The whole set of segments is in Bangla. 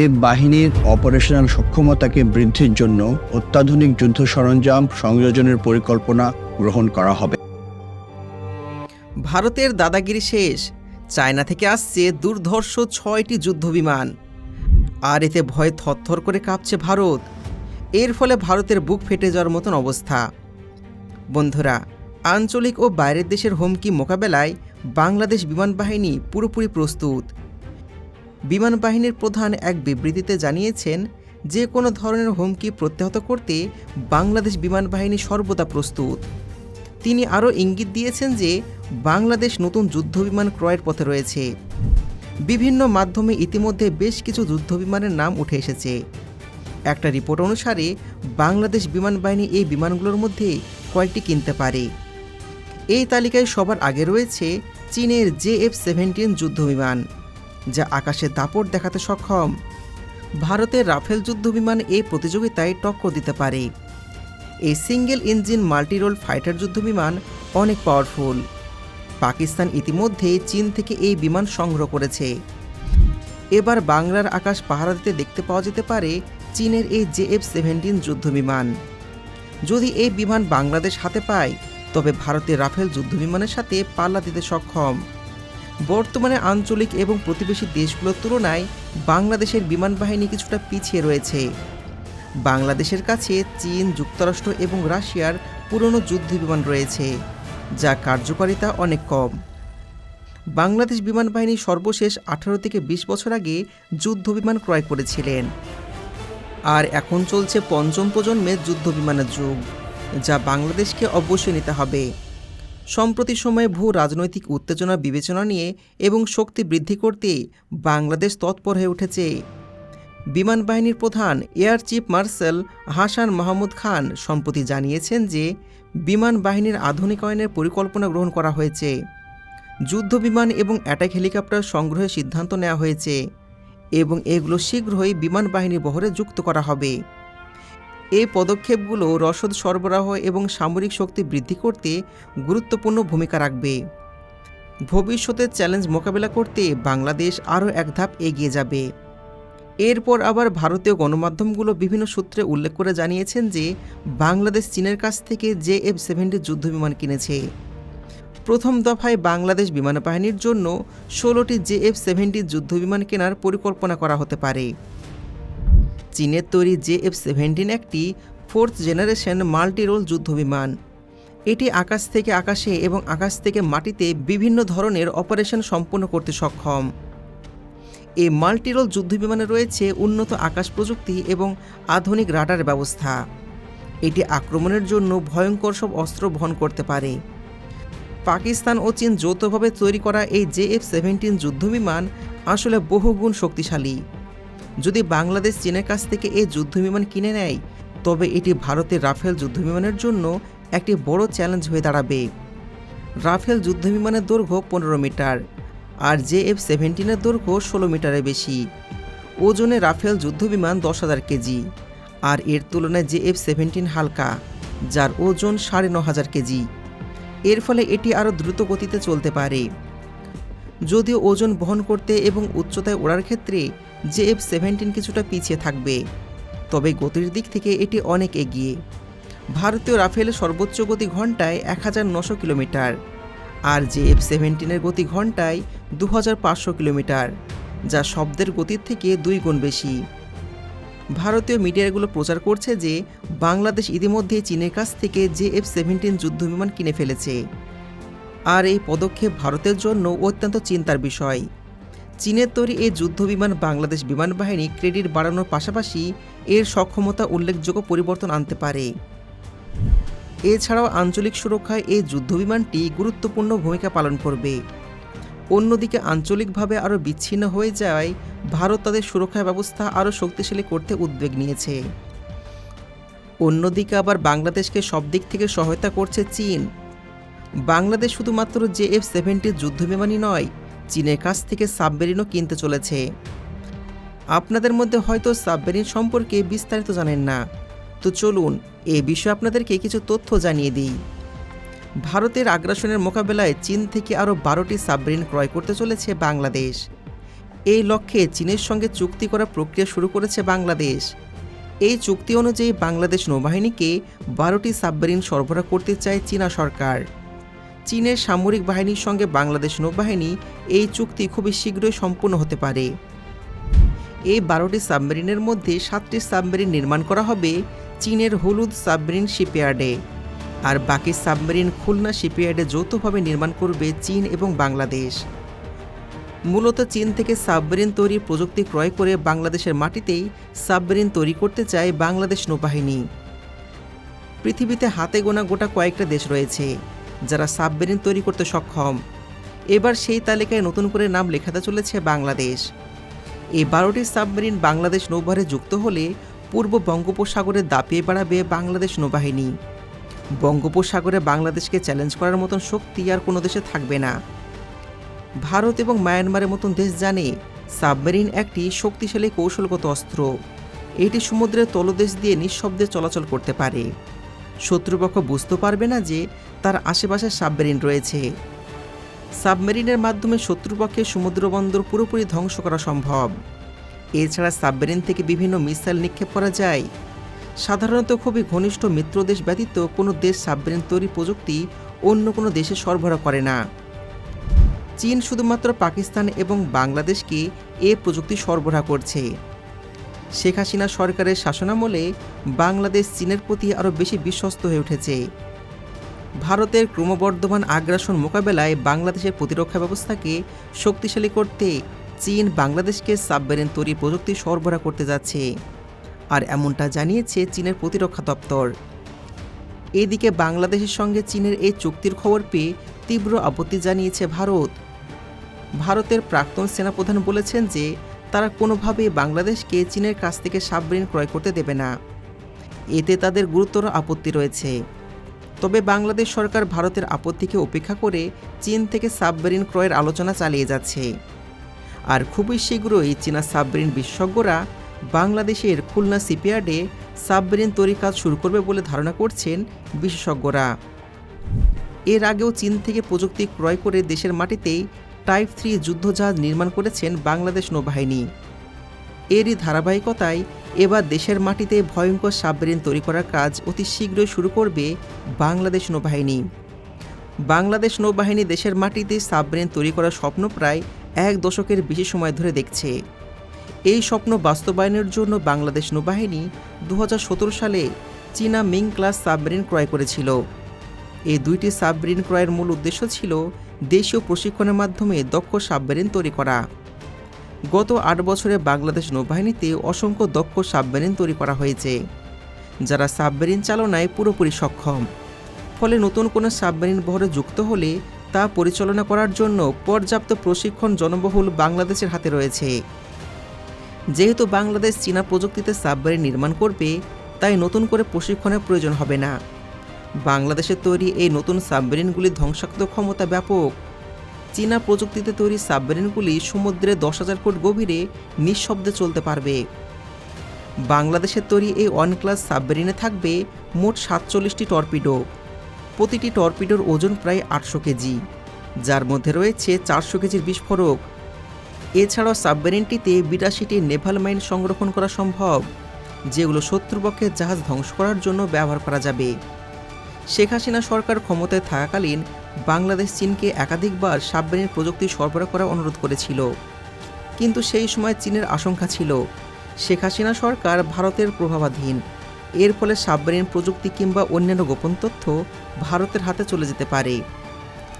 এ বাহিনীর অপারেশনাল সক্ষমতাকে বৃদ্ধির জন্য অত্যাধুনিক যুদ্ধ সরঞ্জাম সংযোজনের পরিকল্পনা গ্রহণ করা হবে। ভারতের দাদাগিরি শেষ। চায়না থেকে আসছে দুর্ধর্ষ ছয়টি যুদ্ধবিমান আর এতে ভয়ে থরথর করে কাঁপছে ভারত। এর ফলে ভারতের বুক ফেটে যাওয়ার মতন অবস্থা। বন্ধুরা, আঞ্চলিক ও বাইরের দেশের হুমকি মোকাবেলায় বাংলাদেশ বিমান বাহিনী পুরোপুরি প্রস্তুত। বিমান বাহিনীর প্রধান এক বিবৃতিতে জানিয়েছেন, যে কোনো ধরনের হুমকি প্রত্যাহত করতে বাংলাদেশ বিমান বাহিনী সর্বদা প্রস্তুত। তিনি আরও ইঙ্গিত দিয়েছেন যে, বাংলাদেশ নতুন যুদ্ধবিমান ক্রয়ের পথে রয়েছে। বিভিন্ন মাধ্যমে ইতিমধ্যে বেশ কিছু যুদ্ধবিমানের নাম উঠে এসেছে। একটা রিপোর্ট অনুসারে, বাংলাদেশ বিমান বাহিনী এই বিমানগুলোর মধ্যে কয়েকটি কিনতে পারে। এই তালিকায় সবার আগে রয়েছে চীনের জে এফ সেভেন্টিন যুদ্ধবিমান যা আকাশে দাপট দেখাতে সক্ষম। ভারতের রাফেল যুদ্ধবিমান এই প্রতিযোগিতায় টক্কর দিতে পারে। এই সিঙ্গেল ইঞ্জিন মাল্টিরোল ফাইটার যুদ্ধবিমান অনেক পাওয়ারফুল পাকিস্তান ইতিমধ্যে চীন থেকে এই বিমান সংগ্রহ করেছে। এবার বাংলার আকাশ পাহারা দিতে দেখতে পাওয়া যেতে পারে চীনের এই জে এফ সেভেন্টিন যুদ্ধবিমান যদি এই বিমান বাংলাদেশ হাতে পায়, তবে ভারতের রাফেল যুদ্ধবিমানের সাথে পাল্লা দিতে সক্ষম। বর্তমানে আঞ্চলিক এবং প্রতিবেশী দেশগুলোর তুলনায় বাংলাদেশের বিমান বাহিনী কিছুটা পিছিয়ে রয়েছে। বাংলাদেশের কাছে চীন, যুক্তরাষ্ট্র এবং রাশিয়ার পুরনো যুদ্ধবিমান রয়েছে, যা কার্যকারিতা অনেক কম। বাংলাদেশ বিমান বাহিনী সর্বশেষ আঠারো থেকে বিশ বছর আগে যুদ্ধ বিমান ক্রয় করেছিলেন। আর এখন চলছে পঞ্চম প্রজন্মের যুদ্ধ বিমানের যুগ, যা বাংলাদেশকে অবশ্যই নিতে হবে। সম্প্রতি সময়ে ভূ রাজনৈতিক উত্তেজনা বিবেচনা নিয়ে এবং শক্তি বৃদ্ধি করতে বাংলাদেশ তৎপর হয়ে উঠেছে। বিমান বাহিনীর প্রধান air chief marshal Hasan Mahmud Khan সম্প্রতি জানিয়েছেন যে, বিমান বাহিনীর আধুনিকায়নের পরিকল্পনা গ্রহণ করা হয়েছে। যুদ্ধ বিমান এবং অ্যাটাক হেলিকপ্টার সংগ্রহের সিদ্ধান্ত নেওয়া হয়েছে এবং এগুলো শীঘ্রই বিমান বাহিনীর বহরে যুক্ত করা হবে। এই পদক্ষেপগুলো রসদ সরবরাহ এবং সামরিক শক্তি বৃদ্ধি করতে গুরুত্বপূর্ণ ভূমিকা রাখবে। ভবিষ্যতের চ্যালেঞ্জ মোকাবেলা করতে বাংলাদেশ আরও এক ধাপ এগিয়ে যাবে। এরপর আবার ভারতীয় গণমাধ্যমগুলো বিভিন্ন সূত্রে উল্লেখ করে জানিয়েছেন যে, বাংলাদেশ চীনের কাছ থেকে জে এফ সেভেন্টি যুদ্ধবিমান কিনেছে। প্রথম দফায় বাংলাদেশ বিমান বাহিনীর জন্য ষোলোটি জে এফ সেভেন্টি যুদ্ধবিমান কেনার পরিকল্পনা করা হতে পারে। চীনের তৈরি জে এফ সেভেন্টিন একটি ফোর্থ জেনারেশন মাল্টিরোল যুদ্ধবিমান। এটি আকাশ থেকে আকাশে এবং আকাশ থেকে মাটিতে বিভিন্ন ধরনের অপারেশন সম্পন্ন করতে সক্ষম। এই মাল্টিরোল যুদ্ধবিমানে রয়েছে উন্নত আকাশ প্রযুক্তি এবং আধুনিক রাডার ব্যবস্থা। এটি আক্রমণের জন্য ভয়ঙ্কর সব অস্ত্র বহন করতে পারে। পাকিস্তান ও চীন যৌথভাবে তৈরি করা এই জে এফ সেভেন্টিন যুদ্ধবিমান আসলে বহুগুণ শক্তিশালী। যদি বাংলাদেশ চীনের কাছ থেকে এই যুদ্ধবিমান কিনে নেয়, তবে এটি ভারতের রাফেল যুদ্ধবিমানের জন্য একটি বড় চ্যালেঞ্জ হয়ে দাঁড়াবে। রাফেল যুদ্ধবিমানের দৈর্ঘ্য পনেরো মিটার আর জে এফ সেভেন্টিনের দৈর্ঘ্য ষোলো মিটারের বেশি। ওজনে রাফেল যুদ্ধবিমান দশ হাজার কেজি আর এর তুলনায় জে এফ সেভেন্টিন হালকা, যার ওজন সাড়ে ন হাজার কেজি। এর ফলে এটি আরও দ্রুত গতিতে চলতে পারে। যদিও ওজন বহন করতে এবং উচ্চতায় ওড়ার ক্ষেত্রে জে এফ সেভেন্টিন কিছুটা পিছিয়ে থাকবে। তবে গতির দিক থেকে এটি অনেক এগিয়ে। ভারতীয় রাফেলের সর্বোচ্চ গতি ঘন্টায় এক হাজার নশো কিলোমিটার আর জে এফ সেভেন্টিনের গতি ঘন্টায় দু হাজার পাঁচশো কিলোমিটার, যা শব্দের গতির থেকে দুই গুণ বেশি। ভারতীয় মিডিয়াগুলো প্রচার করছে যে, বাংলাদেশ ইতিমধ্যে চীনের কাছ থেকে জে এফ সেভেন্টিন যুদ্ধবিমান কিনে ফেলেছে। আর এই পদক্ষেপ ভারতের জন্য অত্যন্ত চিন্তার বিষয়। চীনের তৈরি এই যুদ্ধবিমান বাংলাদেশ বিমান বাহিনী ক্রেডিট বাড়ানোর পাশাপাশি এর সক্ষমতা উল্লেখযোগ্য পরিবর্তন আনতে পারে। এছাড়াও আঞ্চলিক সুরক্ষায় এই যুদ্ধবিমানটি গুরুত্বপূর্ণ ভূমিকা পালন করবে। অন্যদিকে আঞ্চলিকভাবে আরও বিচ্ছিন্ন হয়ে যাওয়ায় ভারত তাদের সুরক্ষা ব্যবস্থা আরও শক্তিশালী করতে উদ্বেগ নিয়েছে। অন্যদিকে আবার বাংলাদেশকে সব দিক থেকে সহায়তা করছে চীন। বাংলাদেশ শুধুমাত্র জে এফ সেভেন্টির যুদ্ধবিমানই নয়, চীনের কাছ থেকে সাবমেরিনও কিনতে চলেছে। আপনাদের মধ্যে হয়তো সাবমেরিন সম্পর্কে বিস্তারিত জানেন না। তো চলুন এ বিষয়ে আপনাদেরকে কিছু তথ্য জানিয়ে দিই। ভারতের আগ্রাসনের মোকাবেলায় চীন থেকে আরও বারোটি সাবমেরিন ক্রয় করতে চলেছে বাংলাদেশ। এই লক্ষ্যে চীনের সঙ্গে চুক্তি করার প্রক্রিয়া শুরু করেছে বাংলাদেশ। এই চুক্তি অনুযায়ী বাংলাদেশ নৌবাহিনীকে বারোটি সাবমেরিন সরবরাহ করতে চায় চীনা সরকার। চীনের সামরিক বাহিনীর সঙ্গে বাংলাদেশ নৌবাহিনী এই চুক্তি খুবই শীঘ্রই সম্পূর্ণ হতে পারে। এই বারোটি সাবমেরিনের মধ্যে সাতটি সাবমেরিন নির্মাণ করা হবে চীনের হলুদ সাবমেরিন শিপইয়ার্ডে। আর বাকি সাবমেরিন খুলনা শিপইয়ার্ডে যৌথভাবে নির্মাণ করবে চীন এবং বাংলাদেশ। মূলত চীন থেকে সাবমেরিন তৈরির প্রযুক্তি ক্রয় করে বাংলাদেশের মাটিতেই সাবমেরিন তৈরি করতে চায় বাংলাদেশ নৌবাহিনী। পৃথিবীতে হাতে গোনা গোটা কয়েকটা দেশ রয়েছে। যারা সাবমেরিন তৈরি করতে সক্ষম। এবার সেই তালিকায় নতুন করে নাম লেখাতে চলেছে বাংলাদেশ। এই বারোটি সাবমেরিন বাংলাদেশ নৌবাহিনী যুক্ত হলে পূর্ব বঙ্গোপসাগরে দাপিয়ে বেড়াবে বাংলাদেশ নৌবাহিনী। বঙ্গোপসাগরে বাংলাদেশকে চ্যালেঞ্জ করার মতন শক্তি আর কোনো দেশে থাকবে না। ভারত এবং মায়ানমারের মতন দেশ জানে সাবমেরিন একটি শক্তিশালী কৌশলগত অস্ত্র। এটি সমুদ্রের তলদেশ দিয়ে নিঃশব্দে চলাচল করতে পারে। শত্রুপক্ষ বুঝতে পারবে না যে তার আশেপাশে সাবমেরিন রয়েছে। সাবমেরিনের মাধ্যমে শত্রুপক্ষের সমুদ্রবন্দর পুরোপুরি ধ্বংস করা সম্ভব। এছাড়া সাবমেরিন থেকে বিভিন্ন মিসাইল নিক্ষেপ করা যায়। সাধারণত খুবই ঘনিষ্ঠ মিত্রদেশ ব্যতীত কোনো দেশ সাবমেরিন তৈরি প্রযুক্তি অন্য কোনো দেশে সরবরাহ করে না। চীন শুধুমাত্র পাকিস্তান এবং বাংলাদেশকে এ প্রযুক্তি সরবরাহ করছে। শেখ হাসিনা সরকারের শাসনামলে বাংলাদেশ চীনের প্রতি আরও বেশি বিশ্বস্ত হয়ে উঠেছে। ভারতের ক্রমবর্ধমান আগ্রাসন মোকাবেলায় বাংলাদেশের প্রতিরক্ষা ব্যবস্থাকে শক্তিশালী করতে চীন বাংলাদেশকে সাবমেরিন তৈরি প্রযুক্তি সরবরাহ করতে যাচ্ছে। আর এমনটা জানিয়েছে চীনের প্রতিরক্ষা দপ্তর। এদিকে বাংলাদেশের সঙ্গে চীনের এই চুক্তির খবর পেয়ে তীব্র আপত্তি জানিয়েছে ভারত। ভারতের প্রাক্তন সেনাপ্রধান বলেছেন যে, তারা কোনোভাবেই বাংলাদেশকে চীনের কাছ থেকে সাবমেরিন ক্রয় করতে দেবে না। এতে তাদের গুরুতর আপত্তি রয়েছে। তবে বাংলাদেশ সরকার ভারতের আপত্তিকে উপেক্ষা করে চীন থেকে সাবমেরিন ক্রয়ের আলোচনা চালিয়ে যাচ্ছে। আর খুবই শীঘ্রই চীনা সাবমেরিন বিশেষজ্ঞরা বাংলাদেশের খুলনা সিপিয়ার্ডে সাবমেরিন তৈরির কাজ শুরু করবে বলে ধারণা করছেন বিশেষজ্ঞরা। এর আগেও চীন থেকে প্রযুক্তি ক্রয় করে দেশের মাটিতেই টাইপ থ্রি যুদ্ধজাহাজ নির্মাণ করেছেন বাংলাদেশ নৌবাহিনী। এরই ধারাবাহিকতায় এবার দেশের মাটিতে ভয়ঙ্কর সাবমেরিন তৈরি করার কাজ অতি শীঘ্রই শুরু করবে বাংলাদেশ নৌবাহিনী। বাংলাদেশ নৌবাহিনী দেশের মাটিতে সাবমেরিন তৈরি করার স্বপ্ন প্রায় এক দশকের বেশি সময় ধরে দেখছে। এই স্বপ্ন বাস্তবায়নের জন্য বাংলাদেশ নৌবাহিনী দু হাজার সতেরো সালে চীনা মিং ক্লাস সাবমেরিন ক্রয় করেছিল। এই দুইটি সাবমেরিন ক্রয়ের মূল উদ্দেশ্য ছিল দেশীয় প্রশিক্ষণের মাধ্যমে দক্ষ সাবমেরিন তৈরি করা। গত আট বছরে বাংলাদেশ নৌবাহিনীতে অসংখ্য দক্ষ সাবমেরিন তৈরি করা হয়েছে, যারা সাবমেরিন চালনায় পুরোপুরি সক্ষম। ফলে নতুন কোনো সাবমেরিন বহরে যুক্ত হলে তা পরিচালনা করার জন্য পর্যাপ্ত প্রশিক্ষণ জনবহুল বাংলাদেশের হাতে রয়েছে। যেহেতু বাংলাদেশ চীনা প্রযুক্তিতে সাবমেরিন নির্মাণ করবে, তাই নতুন করে প্রশিক্ষণের প্রয়োজন হবে না। বাংলাদেশের তৈরি এই নতুন সাবমেরিনগুলির ধ্বংসাত্মক ক্ষমতা ব্যাপক চীনা প্রযুক্তিতে তৈরি সাবমেরিনগুলি সমুদ্রে দশ হাজার ফুট গভীরে নিঃশব্দে চলতে পারবে। বাংলাদেশের তৈরি এই ওয়ান ক্লাস সাবমেরিনে থাকবে মোট সাতচল্লিশটি টর্পিডো। প্রতিটি টর্পিডোর ওজন প্রায় আটশো কেজি, যার মধ্যে রয়েছে চারশো কেজির বিস্ফোরক। এছাড়াও সাবমেরিনটিতে বিরাশিটি নেভাল মাইন সংরক্ষণ করা সম্ভব, যেগুলো শত্রুপক্ষের জাহাজ ধ্বংস করার জন্য ব্যবহার করা যাবে। শেখ হাসিনা সরকার ক্ষমতায় থাকাকালীন বাংলাদেশ চীনকে একাধিকবার সাবমেরিন প্রযুক্তি সরবরাহ করার অনুরোধ করেছিল। কিন্তু সেই সময় চীনের আশঙ্কা ছিল। শেখ হাসিনা সরকার ভারতের প্রভাবাধীন। এর ফলে সাবমেরিন প্রযুক্তি কিংবা অন্যান্য গোপন তথ্য ভারতের হাতে চলে যেতে পারে।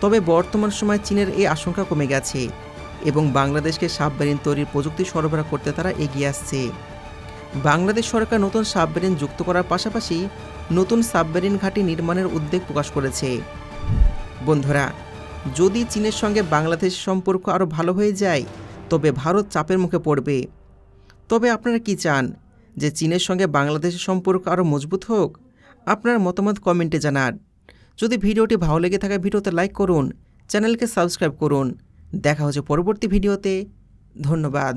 তবে বর্তমান সময় চীনের এই আশঙ্কা কমে গেছে এবং বাংলাদেশকে সাবমেরিন তৈরির প্রযুক্তি সরবরাহ করতে তারা এগিয়ে আসছে। বাংলাদেশ সরকার নতুন সাবমেরিন যুক্ত করার পাশাপাশি নতুন সাবমেরিন ঘাঁটি নির্মাণের উদ্বেগ প্রকাশ করেছে। বন্ধুরা, যদি চীনের সঙ্গে বাংলাদেশের সম্পর্ক আরও ভালো হয়ে যায়, তবে ভারত চাপের মুখে পড়বে। তবে আপনারা কি চান, যে চীনের সঙ্গে বাংলাদেশের সম্পর্ক আরও মজবুত হোক? আপনার মতামত কমেন্টে জানান। যদি ভিডিওটি ভালো লেগে থাকে, ভিডিওতে লাইক করুন, চ্যানেলকে সাবস্ক্রাইব করুন। দেখা হচ্ছে পরবর্তী ভিডিওতে। ধন্যবাদ।